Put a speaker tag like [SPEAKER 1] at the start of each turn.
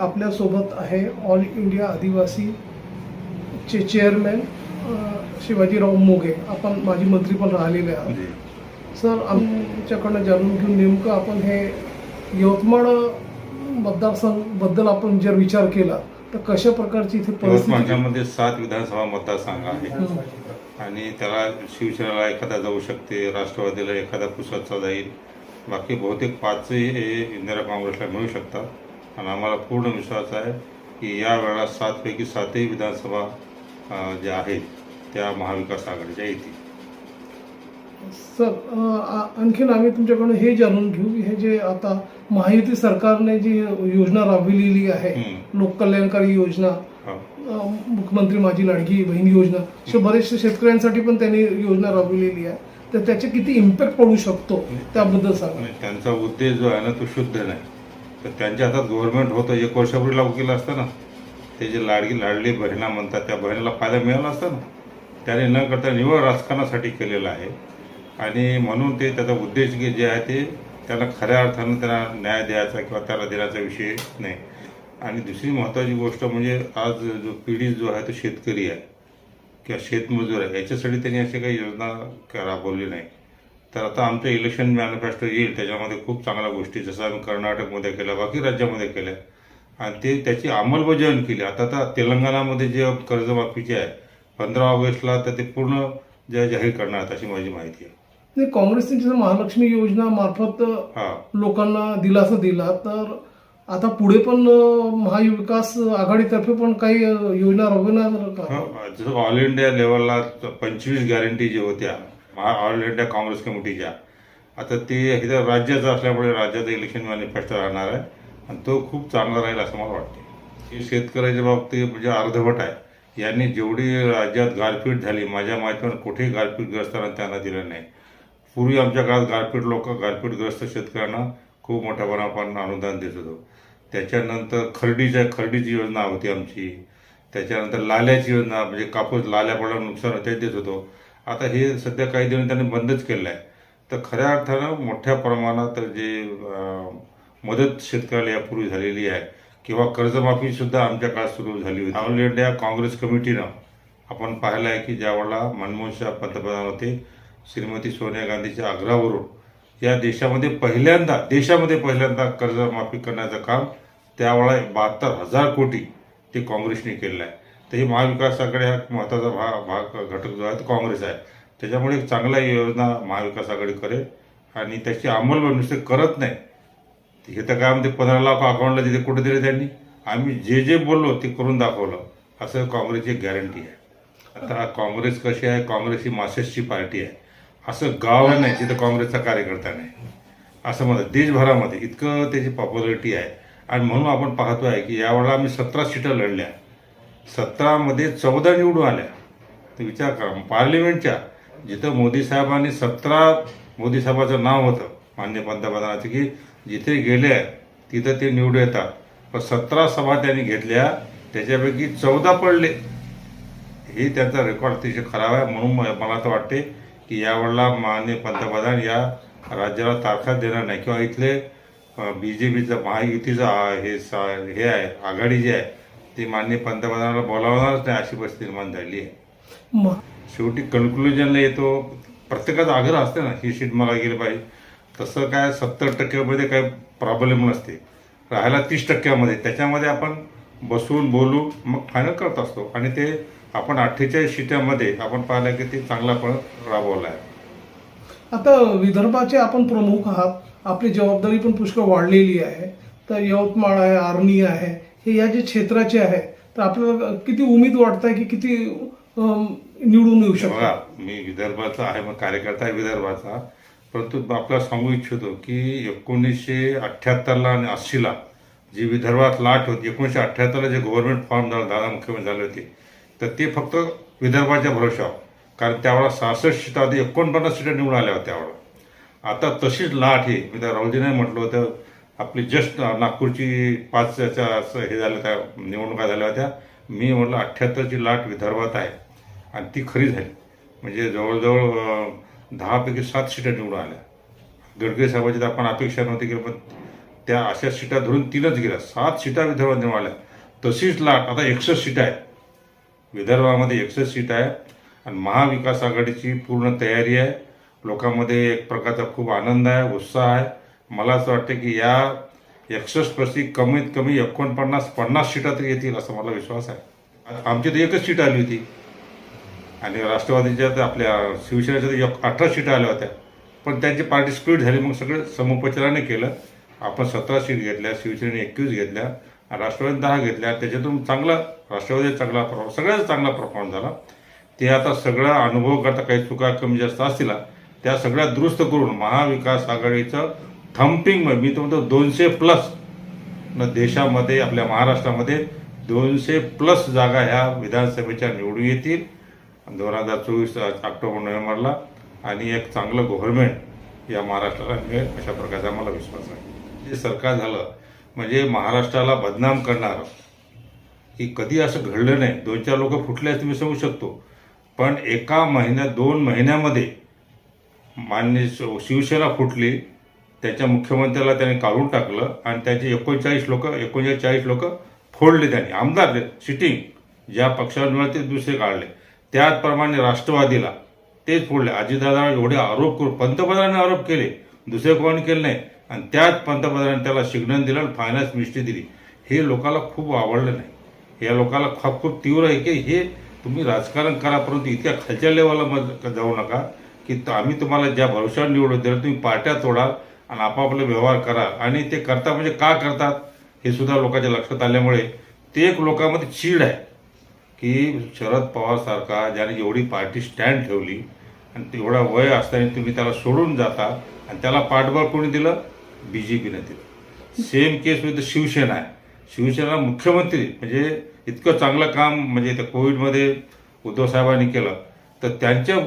[SPEAKER 1] आपल्यासोबत आहे all India आदिवासी चे चेअरमॅन शिवाजीराव मोगे आपण माजी मंत्री पण राहिलेले आहात. सर आमच्याकडनं जाणून घेऊन नेमकं आपण हे यवतमाळ मतदारसंघबद्दल आपण जर विचार केला तर कशा प्रकारची इथे
[SPEAKER 2] यवतमाळमध्ये सात विधानसभा मतदारसंघ आहे. आणि त्याला शिवसेनेला एखादा जाऊ शकते राष्ट्रवादीला एखादा पुसदचा जाईल. बाकी बहुतेक पाचही हे इंदिरा काँग्रेसला मिळू शकतात. आणि आम्हाला पूर्ण विश्वास आहे की या वेळेला सातपैकी सातही विधानसभा ज्या आहेत त्या महाविकास आघाडीच्या येतील.
[SPEAKER 1] सर आणखीन आम्ही तुमच्याकडून हे जाणून घेऊ हे जे आता महायुती सरकारने जी योजना राबविलेली आहे. लोककल्याणकारी योजना
[SPEAKER 2] हो.
[SPEAKER 1] मुख्यमंत्री माझी लाडकी बहीण योजना अशा बरेचशा शेतकऱ्यांसाठी पण त्यांनी योजना राबविलेली आहे. तर त्याचे किती इम्पॅक्ट पडू शकतो त्याबद्दल सांगा.
[SPEAKER 2] त्यांचा उद्देश जो आहे ना तो शुद्ध नाही. तर त्यांच्या हातात गव्हर्नमेंट होतं. एक वर्षापूर्वी लागू केलं असतं ना ते जे लाडकी लाडली बहिणा म्हणतात त्या बहिणीला फायदा मिळाला असता ना त्याने न करता निवड राजकारणासाठी केलेलं आहे. आणि म्हणून ते त्याचा उद्देश जे जे आहे ते त्याला खऱ्या अर्थानं त्यांना न्याय द्यायचा किंवा त्याला देण्याचा विषय नाही. आणि दुसरी महत्त्वाची गोष्ट म्हणजे आज जो पिढी जो आहे तो शेतकरी आहे. किंवा शेतमजूर आहे. याच्यासाठी त्यांनी अशी काही योजना राबवली नाही. तर आता आमचं इलेक्शन मॅनिफेस्टो येईल. त्याच्यामध्ये खूप चांगल्या गोष्टी जसं आम्ही कर्नाटकमध्ये केल्या बाकी राज्यामध्ये केल्या. आणि ते त्याची अंमलबजावणी केली. आता तर तेलंगणामध्ये जे कर्जमाफीचे आहे पंधरा ऑगस्टला तर ते पूर्ण जे जाहीर करणार आहेत अशी माझी माहिती आहे.
[SPEAKER 1] नाही काँग्रेसने जसं महालक्ष्मी योजना मार्फत
[SPEAKER 2] हा.
[SPEAKER 1] लोकांना दिलासा दिला तर आता पुढे पण महाविकास आघाडीतर्फे पण काही योजना राबवणार
[SPEAKER 2] हा, जसं ऑल इंडिया लेवलला पंचवीस गॅरंटी ज्या होत्या महा ऑल इंडिया काँग्रेस कमिटीच्या. आता ते इथं राज्याचं असल्यामुळे राज्याचं इलेक्शन मॅनिफेस्टो राहणार आहे. आणि तो खूप चांगला राहील असं मला वाटते ही शेतकऱ्याच्या बाबतीत म्हणजे अर्धवट आहे. यांनी जेवढी राज्यात गारपीट झाली माझ्या माहितीवर कुठेही गारपीटग्रस्तांना त्यांना दिलं नाही. पूर्वी आमच्या काळात गारपीट लोक गारपीटग्रस्त शेतकऱ्यांना खूप मोठ्या प्रमाणात अनुदान देत होतो. त्याच्यानंतर खर्डीच्या खर्डीची योजना होती आमची. त्याच्यानंतर लाल्याची योजना म्हणजे कापूस लाल्या पडल्यावर नुकसान होते देत होतो. आता हे सध्या काही दिवस त्यांनी बंदच केलं आहे तर खऱ्या अर्थानं मोठ्या प्रमाणात जे मदत शेतकऱ्याला यापूर्वी झालेली आहे किंवा कर्जमाफी सुद्धा आमच्या काळात सुरू झाली होती. ऑल इंडिया काँग्रेस कमिटीनं आपण पाहिलं आहे की ज्यावेळेला मनमोहन शाह पंतप्रधान होते श्रीमती सोनिया गांधीच्या आग्रहावरून या देशामध्ये पहिल्यांदा देशामध्ये पहिल्यांदा कर्जमाफी करण्याचं काम त्यावेळा बहात्तर हजार कोटी ते काँग्रेसने केलेलं आहे तर हे महाविकासाकडे हा महत्त्वाचा भाग भाग घटक जो आहे तो काँग्रेस आहे. त्याच्यामुळे एक चांगल्या योजना महाविकास आघाडी करेल आणि त्याची अंमलबजावणी नुसते करत नाही. हे तर काय म्हणते पंधरा लाख अकाउंटला तिथे कुठे दिले त्यांनी. आम्ही जे जे बोललो ते करून दाखवलं. असं काँग्रेसची एक गॅरंटी आहे. आता काँग्रेस कशी आहे? काँग्रेस ही मासेसची पार्टी आहे. असं गाव नाही जिथं काँग्रेसचा कार्यकर्ता नाही. असं म्हणतात. देशभरामध्ये इतकं त्याची पॉप्युलरिटी आहे. आणि म्हणून आपण पाहतो आहे की यावेळेला आम्ही सतरा सीटं लढल्या. सतरामध्ये चौदा निवडून आल्या. तर विचार करा पार्लिमेंटच्या जिथं मोदी साहेबांनी सतरा मोदी साहेबाचं नाव होतं मान्य पंतप्रधानाचं की जिथे गेले तिथं ते निवडून येतात. पण सतरा सभा त्यांनी घेतल्या त्याच्यापैकी चौदा पडले. हे त्यांचा रेकॉर्ड अतिशय खराब आहे म्हणून म- मला तर वाटते की यावेळेला माननीय पंतप्रधान या राज्याला तारखा देणार नाही. किंवा इथले बी जे पीचं महायुतीचं हे सा- हे आहे आघाडी जी आहे ती माननीय पंतप्रधानाला बोलावणारच नाही अशी परिस्थिती निर्माण झाली आहे. शेवटी कन्क्लुजनला येतो. प्रत्येकाचा आग्रह असते ना ही सीट मला गेली पाहिजे. तसं काय सत्तर टक्क्यामध्ये काही प्रॉब्लेम नसते. राहायला तीस टक्क्यामध्ये. त्याच्यामध्ये आपण बसून बोलू मग फायनल करत असतो. आणि ते आपण अठ्ठेचाळीस सीटामध्ये आपण पाहिलं की ते चांगला पण राबवला आहे
[SPEAKER 1] आता विदर्भाचे आपण प्रमुख आहात. आपली जबाबदारी पण पुष्कळ वाढलेली आहे. तर यवतमाळ आहे आर्णी आहे. हे या जे क्षेत्राचे आहे तर आपल्याला किती उमेद वाटत आहे की किती निवडून येऊ शकतो?
[SPEAKER 2] मी विदर्भाचा आहे मग कार्यकर्ता आहे विदर्भाचा परंतु आपल्याला सांगू इच्छितो की एकोणीसशे अठ्ठ्याहत्तरला आणि अस्सीला जी विदर्भात लाट होती एकोणीसशे अठ्ठ्याहत्तरला जे गव्हर्नमेंट फॉर्म झाला दादा मुख्यमंत्री झाले होते तर ते फक्त विदर्भाच्या भरोशावर कारण त्यावेळेला सहासष्ट सीटा होती एकोणपन्नास सीटा निवडून आल्या होत्या त्यावेळेला. आता तशीच लाट ही मी त्या राऊजीने म्हटलं होतं आपली जस्ट नागपूरची पाचच्या असं हे झालं त्या निवडणुका झाल्या होत्या. मी म्हटलं अठ्ठ्याहत्तरची लाट विदर्भात आहे. आणि ती खरी झाली. म्हणजे जवळजवळ दहापैकी सात सीटा निवडून आल्या. गडकरी साहेबांची तर आपण अपेक्षा नव्हती की पण त्या अशा सीटा धरून तीनच गेल्या. सात सीटा विदर्भात मिळाल्या तशीच लाट आता एकसष्ट सीट आहे. विदर्भामध्ये एकसष्ट सीट आहे. आणि महाविकास आघाडीची पूर्ण तयारी आहे. लोकांमध्ये एक प्रकारचा खूप आनंद आहे उत्साह आहे. मला असं वाटतं की या एकसष्टपैकी कमीत कमी एकोणपन्नास पन्नास सीटा तरी येतील असा मला विश्वास आहे. आमची तर एकच सीट आली होती. आणि राष्ट्रवादीच्या तर आपल्या शिवसेनेच्या तर एक- अठरा सीटा आल्या होत्या. पण त्यांची पार्टी स्प्लिट झाली मग सगळं समुपचाराने केलं. आपण सतरा सीट घेतल्या शिवसेनेने एकवीस घेतल्या आणि दहा घेतल्या. त्याच्यातून चांगला राष्ट्रवादी चांगला परफॉर्म सगळ्याच चांगला परफॉर्म झाला. ते आता सगळा अनुभव करता काही चुका कमी जास्त असतील त्या सगळ्या दुरुस्त करून महाविकास आघाडीचं थम्पिंग मी तो म्हणतो दोनशे प्लस. न देशामध्ये आपल्या महाराष्ट्रामध्ये दोनशे प्लस जागा ह्या विधानसभेच्या निवडून येतील. दोन हजार चोवीस ऑक्टोबर नोव्हेंबरला. आणि एक चांगलं गव्हर्नमेंट या महाराष्ट्राला मिळेल अशा प्रकारचा मला विश्वास आहे. जे सरकार झालं म्हणजे महाराष्ट्राला बदनाम करणारं की कधी असं घडलं नाही. दोन चार लोक फुटले असं मी सांगू शकतो. पण एका महिन्यात दोन महिन्यामध्ये मान्य शिव- शिवसेना फुटली त्याच्या मुख्यमंत्र्याला त्याने काढून टाकलं आणि त्याचे एकोणचाळीस लोक एकोणचाळीस चाळीस लोक फोडले त्याने. आमदार सिटिंग ज्या पक्षावर मिळाले ते दुसरे काढले. त्याचप्रमाणे राष्ट्रवादीला तेच फोडले. अजितदादा एवढे आरोप करून पंतप्रधानांनी आरोप केले. दुसरे कोण केले नाही. आणि त्याच पंतप्रधानांनी त्याला शिग्नन दिलं आणि फायनान्स मिनिस्ट्री दिली. हे लोकांना खूप आवडलं नाही. या लोकांना खूप खूप तीव्र आहे की हे तुम्ही राजकारण करा परंतु इतक्या खालच्या लेवलला मग जाऊ नका की आम्ही तुम्हाला ज्या भरोशावर निवडून दिलं तुम्ही पार्ट्या तोडाल आणि आपापले व्यवहार करा. आणि ते करता म्हणजे का करतात हे सुद्धा लोकांच्या लक्षात आल्यामुळे ते एक लोकांमध्ये चीड आहे. की शरद पवार सारखा ज्याने एवढी पार्टी स्टँड ठेवली आणि तेवढा वय असताना तुम्ही त्याला सोडून जाता आणि त्याला पाठबळ कोणी दिलं? बी जे पीने दिलं. सेम केस विथ शिवसेना आहे. शिवसेना मुख्यमंत्री म्हणजे इतकं चांगलं काम म्हणजे त्या कोविडमध्ये उद्धव साहेबांनी केलं तर त्यांच्या